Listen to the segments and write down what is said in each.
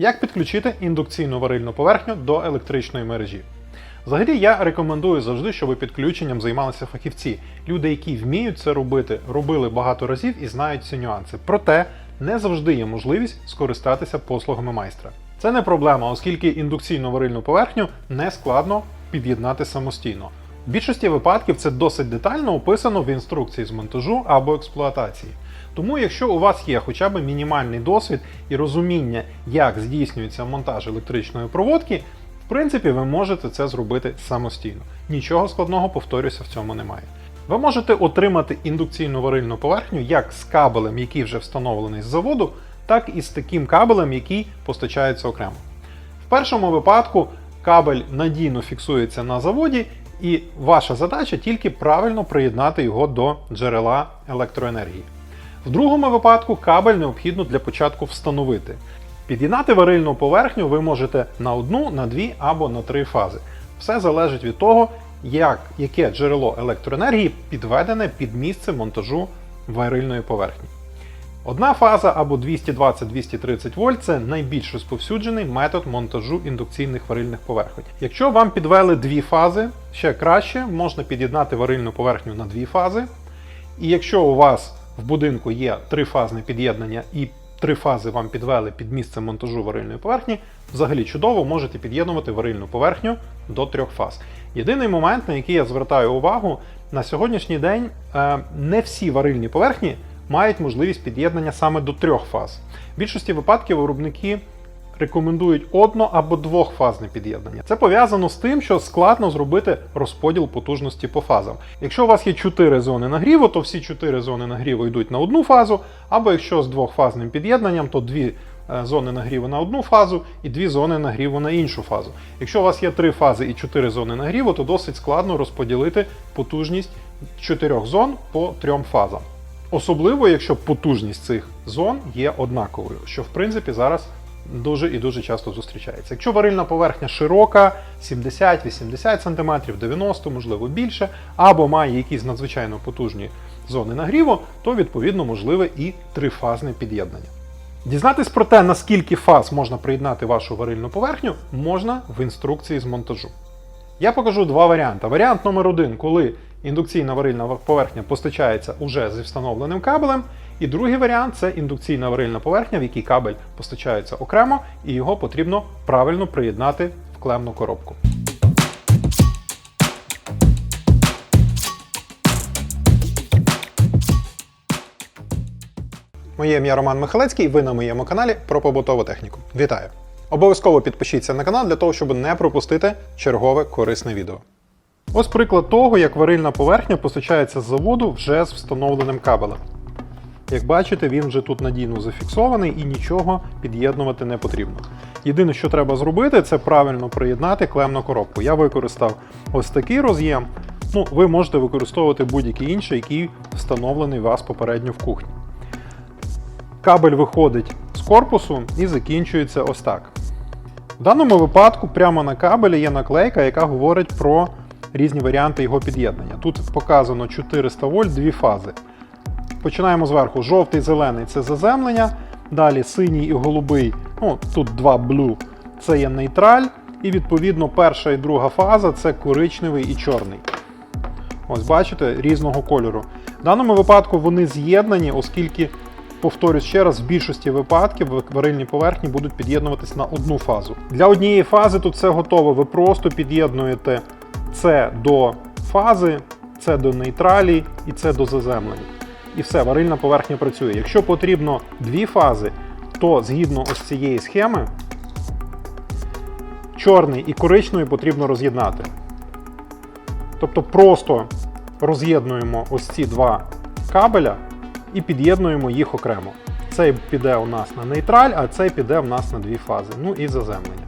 Як підключити індукційну варильну поверхню до електричної мережі? Взагалі я рекомендую завжди, щоб підключенням займалися фахівці. Люди, які вміють це робити, робили багато разів і знають ці нюанси. Проте не завжди є можливість скористатися послугами майстра. Це не проблема, оскільки індукційну варильну поверхню не складно під'єднати самостійно. В більшості випадків це досить детально описано в інструкції з монтажу або експлуатації. Тому, якщо у вас є хоча б мінімальний досвід і розуміння, як здійснюється монтаж електричної проводки, в принципі, ви можете це зробити самостійно. Нічого складного, повторюся, в цьому немає. Ви можете отримати індукційну варильну поверхню як з кабелем, який вже встановлений з заводу, так і з таким кабелем, який постачається окремо. В першому випадку кабель надійно фіксується на заводі, і ваша задача тільки правильно приєднати його до джерела електроенергії. В другому випадку кабель необхідно для початку встановити. Під'єднати варильну поверхню ви можете на одну, на дві або на три фази. Все залежить від того, як, яке джерело електроенергії підведене під місце монтажу варильної поверхні. Одна фаза або 220-230 вольт це найбільш розповсюджений метод монтажу індукційних варильних поверхонь. Якщо вам підвели дві фази, ще краще, можна під'єднати варильну поверхню на дві фази. І якщо у вас в будинку є трифазне під'єднання і три фази вам підвели під місце монтажу варильної поверхні, взагалі чудово можете під'єднувати варильну поверхню до трьох фаз. Єдиний момент, на який я звертаю увагу, на сьогоднішній день е, не всі варильні поверхні мають можливість під'єднання саме до трьох фаз. В більшості випадків виробники рекомендують одно або двохфазне під'єднання. Це пов'язано з тим, що складно зробити розподіл потужності по фазам. Якщо у вас є 4 зони нагріву, то всі 4 зони нагріву йдуть на одну фазу, або якщо з двохфазним під'єднанням, то дві е, зони нагріву на одну фазу і дві зони нагріву на іншу фазу. Якщо у вас є 3 фази і 4 зони нагріву, то досить складно розподілити потужність 4 зон по 3 фазам. Особливо, якщо потужність цих зон є однаковою, що в принципі зараз дуже і дуже часто зустрічається. Якщо варильна поверхня широка, 70-80 см, 90 можливо більше, або має якісь надзвичайно потужні зони нагріву, то відповідно можливе і трифазне під'єднання. Дізнатись про те, наскільки фаз можна приєднати вашу варильну поверхню, можна в інструкції з монтажу. Я покажу два варіанти. Варіант номер один, коли індукційна варильна поверхня постачається уже зі встановленим кабелем. І другий варіант це індукційна варильна поверхня, в якій кабель постачається окремо, і його потрібно правильно приєднати в клемну коробку. Моє ім'я Роман Михалецький, ви на моєму каналі про побутову техніку. Вітаю! Обов'язково підпишіться на канал для того, щоб не пропустити чергове корисне відео. Ось приклад того, як варильна поверхня постачається з заводу вже з встановленим кабелем. Як бачите, він вже тут надійно зафіксований і нічого під'єднувати не потрібно. Єдине, що треба зробити, це правильно приєднати клемну коробку. Я використав ось такий роз'єм. Ну, ви можете використовувати будь-який інший, який встановлений у вас попередньо в кухні. Кабель виходить з корпусу і закінчується ось так. В даному випадку прямо на кабелі є наклейка, яка говорить про різні варіанти його під'єднання. Тут показано 400 вольт, дві фази. Починаємо зверху. Жовтий, зелений це заземлення. Далі синій і голубий, ну тут два blue, це є нейтраль. І відповідно перша і друга фаза це коричневий і чорний. Ось бачите, різного кольору. В даному випадку вони з'єднані, оскільки, повторюсь ще раз, в більшості випадків варильні поверхні будуть під'єднуватись на одну фазу. Для однієї фази тут все готово. Ви просто під'єднуєте це до фази, це до нейтралі і це до заземлення. І все, варильна поверхня працює. Якщо потрібно дві фази, то згідно ось цієї схеми, чорний і коричневий потрібно роз'єднати. Тобто просто роз'єднуємо ось ці два кабеля і під'єднуємо їх окремо. Цей піде у нас на нейтраль, а цей піде у нас на дві фази. Ну і заземлення.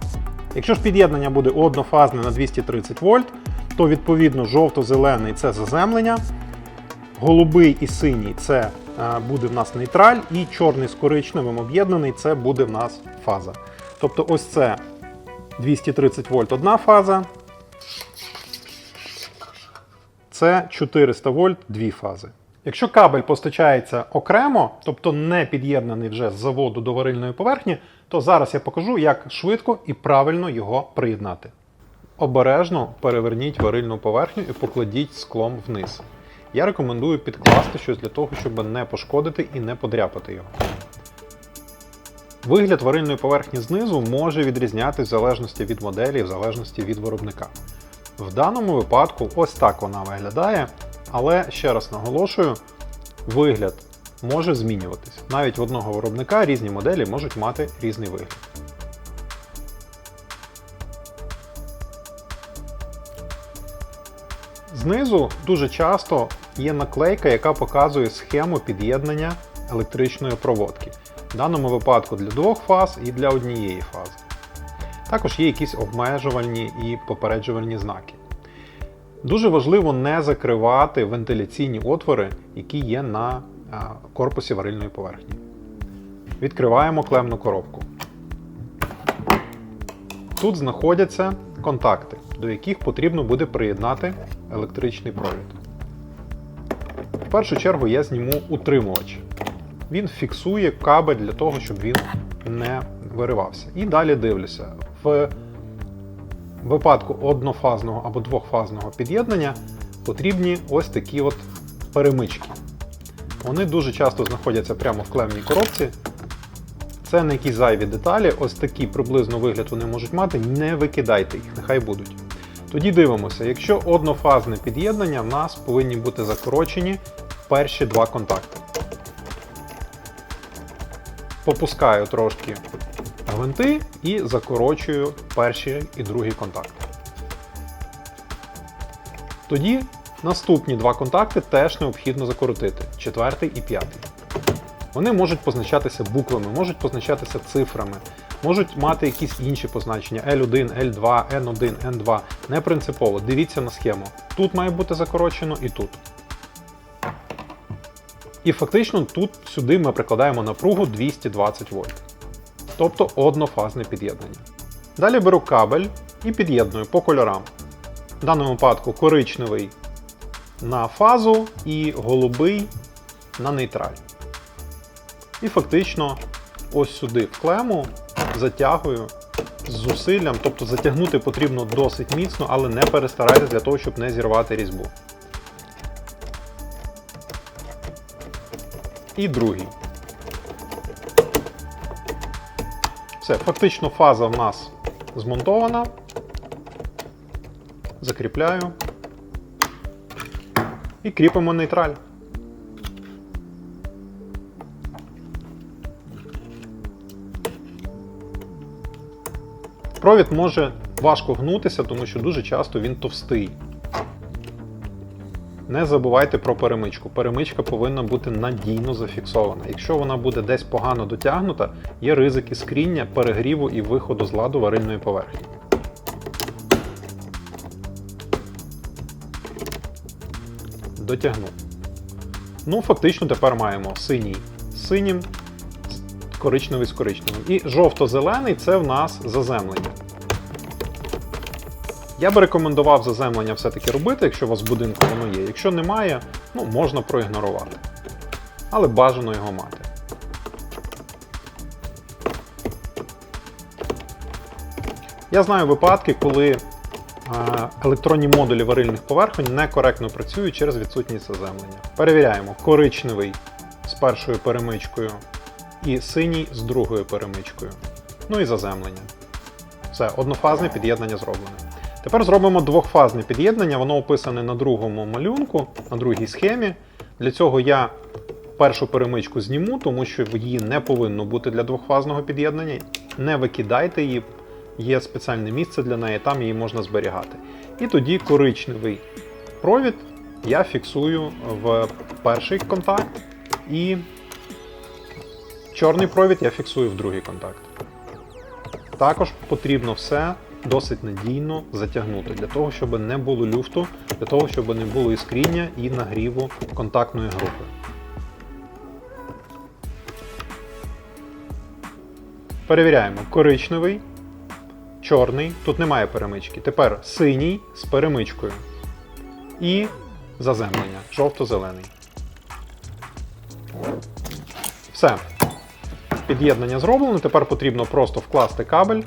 Якщо ж під'єднання буде однофазне на 230 вольт, то відповідно жовто-зелений це заземлення, голубий і синій це е, буде в нас нейтраль, і чорний з коричневим об'єднаний це буде в нас фаза. Тобто ось це 230 вольт одна фаза. Це 400 вольт дві фази. Якщо кабель постачається окремо, тобто не під'єднаний вже з заводу до варильної поверхні, то зараз я покажу, як швидко і правильно його приєднати. Обережно переверніть варильну поверхню і покладіть склом вниз. Я рекомендую підкласти щось для того, щоб не пошкодити і не подряпати його. Вигляд варильної поверхні знизу може відрізнятися в залежності від моделі, в залежності від виробника. В даному випадку ось так вона виглядає, але ще раз наголошую, вигляд може змінюватись. Навіть в одного виробника різні моделі можуть мати різний вигляд. Знизу дуже часто є наклейка, яка показує схему під'єднання електричної проводки. В даному випадку для двох фаз і для однієї фази. Також є якісь обмежувальні і попереджувальні знаки. Дуже важливо не закривати вентиляційні отвори, які є на корпусі варильної поверхні. Відкриваємо клемну коробку. Тут знаходяться контакти, до яких потрібно буде приєднати електричний провід. В першу чергу я зніму утримувач. Він фіксує кабель для того, щоб він не виривався. І далі дивлюся. В випадку однофазного або двохфазного під'єднання потрібні ось такі от перемички. Вони дуже часто знаходяться прямо в клемній коробці. Це не якісь зайві деталі, ось такий приблизно вигляд вони можуть мати, не викидайте їх, нехай будуть. Тоді дивимося, якщо однофазне під'єднання, в нас повинні бути закорочені перші два контакти. Попускаю трошки гвинти і закорочую перший і другий контакти. Тоді наступні два контакти теж необхідно закоротити четвертий і п'ятий. Вони можуть позначатися буквами, можуть позначатися цифрами, можуть мати якісь інші позначення L1, L2, N1, N2. Не принципово. Дивіться на схему. Тут має бути закорочено і тут. І фактично тут сюди ми прикладаємо напругу 220 вольт. Тобто однофазне під'єднання. Далі беру кабель і під'єдную по кольорам. В даному випадку коричневий на фазу і голубий на нейтраль. І фактично ось сюди в клему затягую з зусиллям, тобто затягнути потрібно досить міцно, але не перестарайтесь для того, щоб не зірвати різьбу. І другий. Все, фактично фаза в нас змонтована. Закріпляю. І кріпимо нейтраль. Провід може важко гнутися, тому що дуже часто він товстий. Не забувайте про перемичку. Перемичка повинна бути надійно зафіксована. Якщо вона буде десь погано дотягнута, є ризик іскріння, перегріву і виходу з ладу варильної поверхні. Дотягну. Ну, фактично тепер маємо синій з синім, коричневий з коричневим. І жовто-зелений це в нас заземлення. Я би рекомендував заземлення все-таки робити, якщо у вас в будинку воно є. Якщо немає, ну, можна проігнорувати. Але бажано його мати. Я знаю випадки, коли е, електронні модулі варильних поверхонь некоректно працюють через відсутність заземлення. Перевіряємо коричневий з першою перемичкою і синій з другою перемичкою. Ну і заземлення. Все, однофазне під'єднання зроблене. Тепер зробимо двохфазне під'єднання, воно описане на другому малюнку, на другій схемі. Для цього я першу перемичку зніму, тому що її не повинно бути для двохфазного під'єднання. Не викидайте її, є спеціальне місце для неї, там її можна зберігати. І тоді коричневий провід я фіксую в перший контакт, і чорний провід я фіксую в другий контакт. Також потрібно все досить надійно затягнути, для того, щоб не було люфту, для того, щоб не було іскріння і нагріву контактної групи. Перевіряємо коричневий, чорний, тут немає перемички. Тепер синій з перемичкою. І заземлення, жовто-зелений. Все. Під'єднання зроблено, тепер потрібно просто вкласти кабель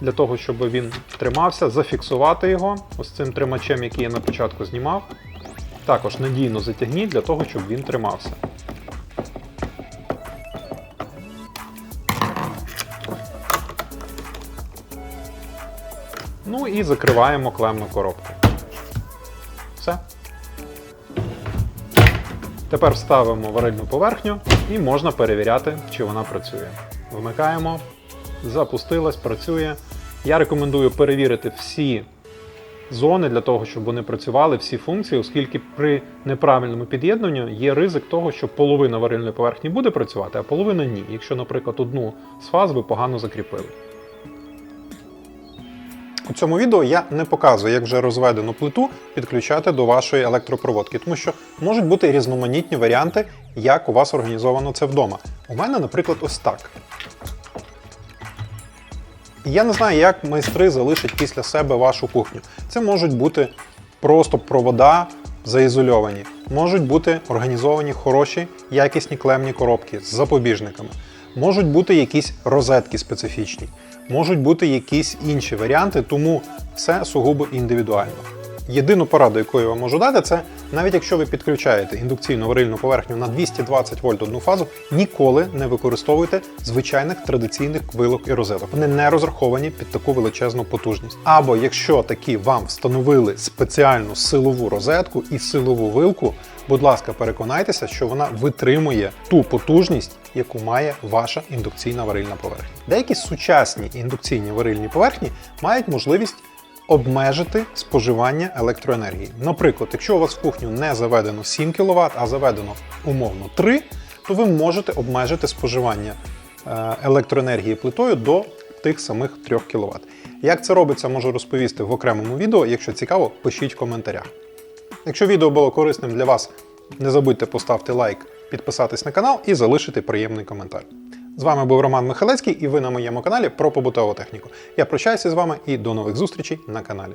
для того, щоб він тримався, зафіксувати його ось цим тримачем, який я на початку знімав. Також надійно затягніть для того, щоб він тримався. Ну і закриваємо клемну коробку. Все. Тепер ставимо варильну поверхню і можна перевіряти, чи вона працює. Вмикаємо, запустилась, працює. Я рекомендую перевірити всі зони для того, щоб вони працювали, всі функції, оскільки при неправильному під'єднанні є ризик того, що половина варильної поверхні буде працювати, а половина ні, якщо, наприклад, одну з фаз ви погано закріпили. У цьому відео я не показую, як вже розведену плиту підключати до вашої електропроводки, тому що можуть бути різноманітні варіанти, як у вас організовано це вдома. У мене, наприклад, ось так. Я не знаю, як майстри залишать після себе вашу кухню. Це можуть бути просто провода заізольовані, можуть бути організовані хороші, якісні клемні коробки з запобіжниками, можуть бути якісь розетки специфічні, можуть бути якісь інші варіанти, тому все сугубо індивідуально. Єдину пораду, яку я вам можу дати, це навіть якщо ви підключаєте індукційну варильну поверхню на 220 вольт одну фазу, ніколи не використовуйте звичайних традиційних вилок і розеток. Вони не розраховані під таку величезну потужність. Або якщо такі вам встановили спеціальну силову розетку і силову вилку, будь ласка, переконайтеся, що вона витримує ту потужність, яку має ваша індукційна варильна поверхня. Деякі сучасні індукційні варильні поверхні мають можливість обмежити споживання електроенергії. Наприклад, якщо у вас в кухню не заведено 7 кВт, а заведено умовно 3, то ви можете обмежити споживання е, електроенергії плитою до тих самих 3 кВт. Як це робиться, можу розповісти в окремому відео. Якщо цікаво, пишіть в коментарях. Якщо відео було корисним для вас, не забудьте поставити лайк, підписатись на канал і залишити приємний коментар. З вами був Роман Михалецький і ви на моєму каналі про побутову техніку. Я прощаюся з вами і до нових зустрічей на каналі.